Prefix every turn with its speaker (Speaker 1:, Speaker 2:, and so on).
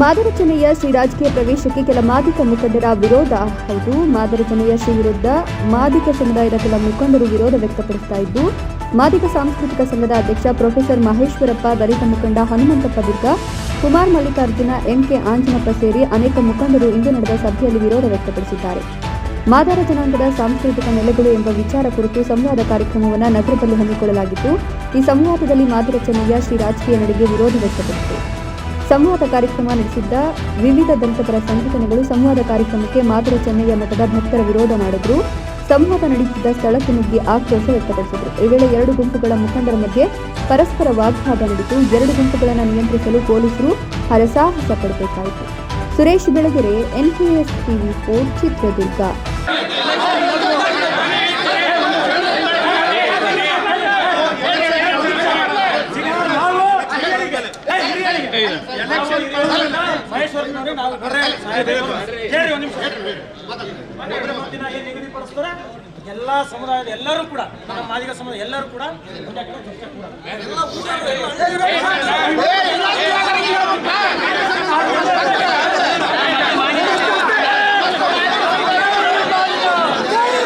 Speaker 1: ಮಾದರಚನೆಯ ಶ್ರೀ ರಾಜಕೀಯ ಪ್ರವೇಶಕ್ಕೆ ಕೆಲ ಮಾದಿಕ ಮುಖಂಡರ ವಿರೋಧ. ಹೌದು ಮಾದರಚನೆಯ ಶ್ರೀ ವಿರುದ್ಧ ಮಾದಿಕ ಸಮುದಾಯದ ಕೆಲ ಮುಖಂಡರು ವಿರೋಧ ವ್ಯಕ್ತಪಡಿಸ್ತಾ ಇದ್ದು, ಮಾದಿಕ ಸಾಂಸ್ಕೃತಿಕ ಸಂಘದ ಅಧ್ಯಕ್ಷ ಪ್ರೊಫೆಸರ್ ಮಹೇಶ್ವರಪ್ಪ, ದಲಿತ ಮುಖಂಡ ಹನುಮಂತಪ್ಪ ದುರ್ಗ, ಕುಮಾರ್ ಮಲ್ಲಿಕಾರ್ಜುನ, ಎಂಕೆ ಆಂಜನಪ್ಪ ಸೇರಿ ಅನೇಕ ಮುಖಂಡರು ಇಂದು ನಡೆದ ಸಭೆಯಲ್ಲಿ ವಿರೋಧ ವ್ಯಕ್ತಪಡಿಸಿದ್ದಾರೆ. ಮಾದರ ಜನಾಂಗದ ಸಾಂಸ್ಕೃತಿಕ ನೆಲೆಗಳು ಎಂಬ ವಿಚಾರ ಕುರಿತು ಸಂವಾದ ಕಾರ್ಯಕ್ರಮವನ್ನು ನಗರದಲ್ಲಿ ಹಮ್ಮಿಕೊಳ್ಳಲಾಗಿತ್ತು. ಈ ಸಂವಾದದಲ್ಲಿ ಮಾದರಚನೆಯ ಶ್ರೀ ರಾಜಕೀಯ ನಡೆಗೆ ವಿರೋಧ ವ್ಯಕ್ತಪಡಿಸಿತು ಸಂವಾದ ಕಾರ್ಯಕ್ರಮ ನಡೆಸಿದ್ದ ವಿವಿಧ ದಂತಪರ ಸಂಘಟನೆಗಳು ಸಂವಾದ ಕಾರ್ಯಕ್ರಮಕ್ಕೆ ಮಾದರ ಚೆನ್ನಯ್ಯ ಮಠದ ಭಕ್ತರ ವಿರೋಧ ಮಾಡಿದ್ರು. ಸಂವಾದ ನಡೆಸಿದ್ದ ಸ್ಥಳಕ್ಕೆ ನುಗ್ಗಿ ಆಕ್ರೋಶ ವ್ಯಕ್ತಪಡಿಸಿದರು. ಈ ವೇಳೆ ಎರಡು ಗುಂಪುಗಳ ಮುಖಂಡರ ಮಧ್ಯೆ ಪರಸ್ಪರ ವಾಗ್ವಾದ ನಡೆದು ಎರಡು ಗುಂಪುಗಳನ್ನು ನಿಯಂತ್ರಿಸಲು ಪೊಲೀಸರು ಹರಸಾಹಸ ಪಡಬೇಕಾಯಿತು. Suresh Belagere NKS TV four Chitradurga.
Speaker 2: ನಿಗದಿಪಡಿಸ್ತಾರೆ? ಎಲ್ಲಾ ಸಮುದಾಯದ ಎಲ್ಲರೂ ಕೂಡ ನಮ್ಮ ಮಾದಿಗ ಸಮುದಾಯ ಎಲ್ಲರೂ ಕೂಡ ಕೂಡ